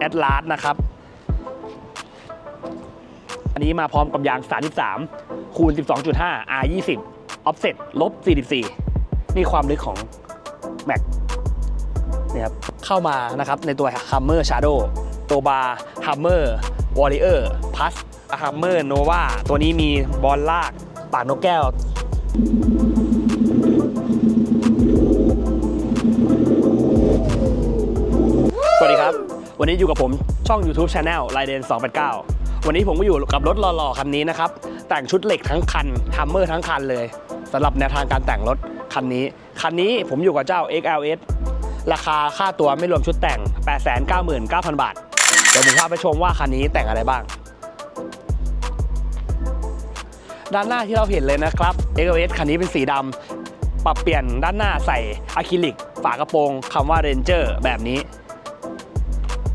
แอดลาสนะครับ อันนี้มาพร้อมกับยาง 33 คูณ 12.5 R 20 offset ลบ 44 นี่ความลึกของ Mac เนี่ยครับเข้ามานะครับในตัว Hammer Shadow ตัวบาร์ Hammer Warrior Plus Hammer Nova ตัวนี้มีบอลลากปากนกแก้ว วันนี้อยู่กับผมช่อง YouTube Channel ไลเดน289 วันนี้ผมก็อยู่กับรถหล่อๆคันนี้นะครับ แต่งชุดเหล็กทั้งคันฮัมเมอร์ทั้งคันเลยสำหรับแนวทางการแต่งรถคันนี้ คันนี้ผมอยู่กับเจ้า XLS ราคาค่าตัวไม่รวมชุดแต่ง 899,000 บาท เดี๋ยวผมพาไปชมว่าคันนี้แต่งอะไรบ้าง ด้านหน้าที่เราเห็นเลยนะครับ XLS คันนี้เป็นสีดำปรับเปลี่ยนด้านหน้าใส่อะคริลิก ฝากระโปรงคำว่า Ranger แบบนี้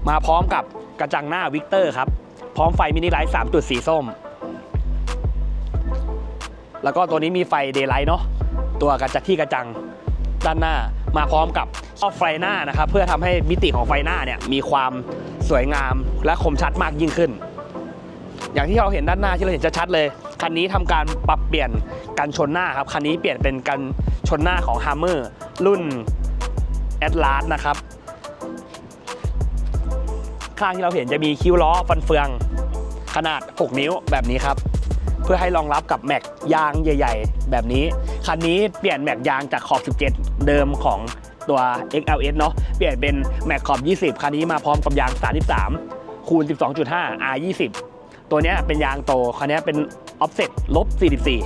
มาพร้อมกับกระจังหน้าวิกเตอร์ครับ พร้อมไฟมินิไลท์3จุดสีส้ม แล้วก็ตัวนี้มีไฟเดย์ไลท์เนาะตัวกระจังที่กระจังด้านหน้ามาพร้อมกับซอไฟหน้านะครับ เพื่อทำให้มิติของไฟหน้าเนี่ยมีความสวยงามและคมชัดมากยิ่งขึ้น อย่างที่เราเห็นด้านหน้าที่เราเห็นชัดๆเลย คันนี้ทำการปรับเปลี่ยนกันชนหน้าครับ คันนี้เปลี่ยนเป็นกันชนหน้าของ Hammer รุ่น Atlas นะครับ ข้างที่เราเห็นจะมีคิ้วล้อฟันเฟือง ขนาด 6 นิ้วแบบนี้ครับ เพื่อให้รองรับกับแม็กยางใหญ่ ๆ แบบนี้ คันนี้เปลี่ยนแม็กยางจากขอบ 17 เดิมของตัว XLS เนาะเปลี่ยนเป็นแม็กขอบ 20 คันนี้มาพร้อมกับยาง 33 คูณ 12.5 R 20 ตัวนี้เป็นยางโต คันนี้เป็น offset ลบ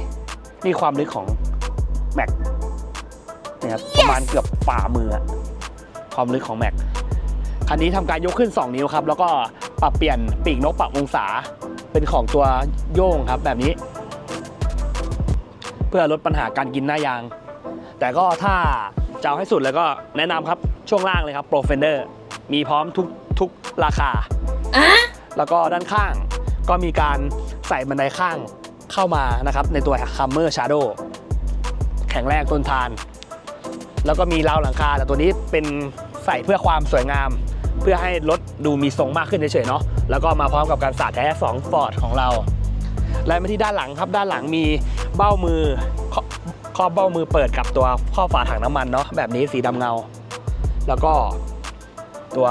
44 นี่ความลึกของแม็กนะครับประมาณเกือบฝ่ามือความลึกของแม็ก คันนี้ทำการยกขึ้น 2 นิ้วครับ แล้วก็ปรับเปลี่ยนปีกนกปรับองศา เป็นของตัวโย่งครับแบบนี้ เพื่อลดปัญหาการกินหน้ายาง แต่ก็ถ้าจะเอาให้สุดแล้วก็แนะนำครับช่วงล่างเลยครับ Pro Fender มีพร้อมทุกทุกราคา แล้วก็ด้านข้างก็มีการใส่บันไดข้างเข้ามานะครับ ในตัว Hammer Shadow แข็งแรงทนทาน แล้วก็มีราวหลังคาแต่ตัวนี้เป็นใส่เพื่อความสวยงาม เพื่อให้รถดูมีทรงมากขึ้นเฉยๆเนาะแล้วก็มาพร้อมกับการสาดแท้2ฟอร์ดของเราและมาที่ด้านหลังครับด้านหลังมีเบ้ามือครอบเบ้ามือเปิดกับตัวข้อบฝาถังน้ำมันเนาะแบบนี้สีดำเงา แล้วก็ตัว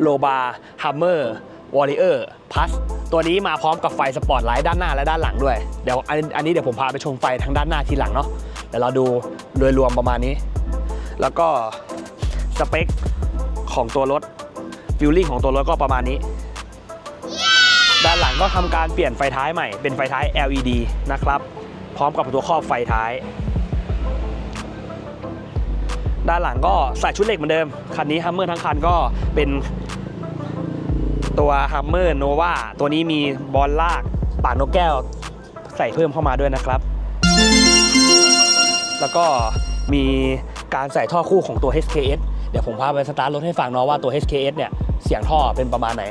โลบาร์ฮัมเมอร์วอริเออร์พัสตัวนี้มาพร้อมกับไฟสปอตไลท์ด้านหน้าและด้านหลังด้วยเดี๋ยวอันนี้เดี๋ยวผมพาไปชมไฟทางด้านหน้าทีหลังเนาะเดี๋ยวเราดูโดยรวมประมาณนี้ แล้วก็สเปค ของตัวรถฟิลลิ่งของตัวรถก็ประมาณนี้ ด้านหลังก็ทำการเปลี่ยนไฟท้ายใหม่เป็นไฟท้าย LED นะครับ พร้อมกับตัวครอบไฟท้าย ด้านหลังก็ใส่ชุดเหล็กเหมือนเดิม คันนี้ฮัมเมอร์ทั้งคันก็เป็นตัวฮัมเมอร์โนวาตัวนี้มีบอลลากปากนกแก้วใส่เพิ่มเข้ามาด้วยนะครับ แล้วก็มีการใส่ท่อคู่ของตัว HKS เดี๋ยวผมพาไปสตาร์ทรถให้ฟังเนาะว่าตัว HKS เนี่ย เสียงท่อเป็นประมาณไหน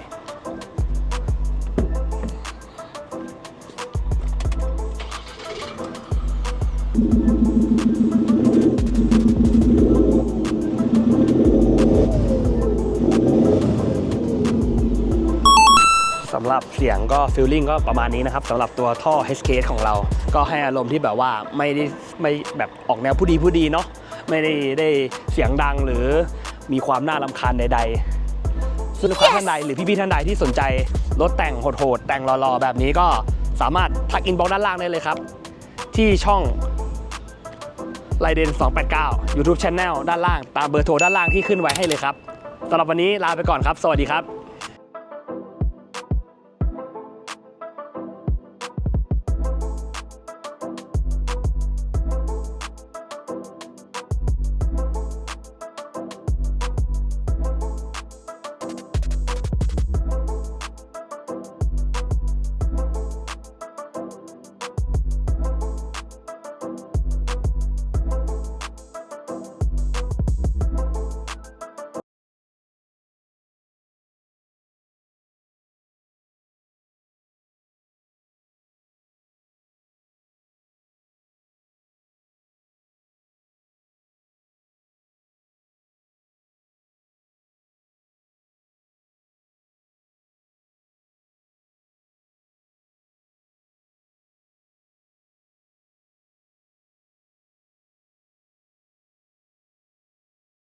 สำหรับเสียงก็ฟิลลิ่งก็ประมาณนี้นะครับสำหรับตัวท่อ HKS ของเรา ก็ให้อารมณ์ที่แบบว่าไม่ได้ไม่แบบออกแนวผู้ดีผู้ดีเนาะ ไม่ได้ได้เสียงดังหรือมีความน่ารำคาญใดๆซึ่งลูกค้าท่านใดหรือพี่ๆท่านใดที่สนใจรถแต่งโหดๆแต่งรอๆแบบนี้ก็สามารถทักอินบ็อกด้านล่างได้เลยครับ ที่ช่องไลเดน289 YouTube Channel ด้านล่าง ตามเบอร์โทรด้านล่างที่ขึ้นไว้ให้เลยครับสำหรับวันนี้ลาไปก่อนครับ สวัสดีครับ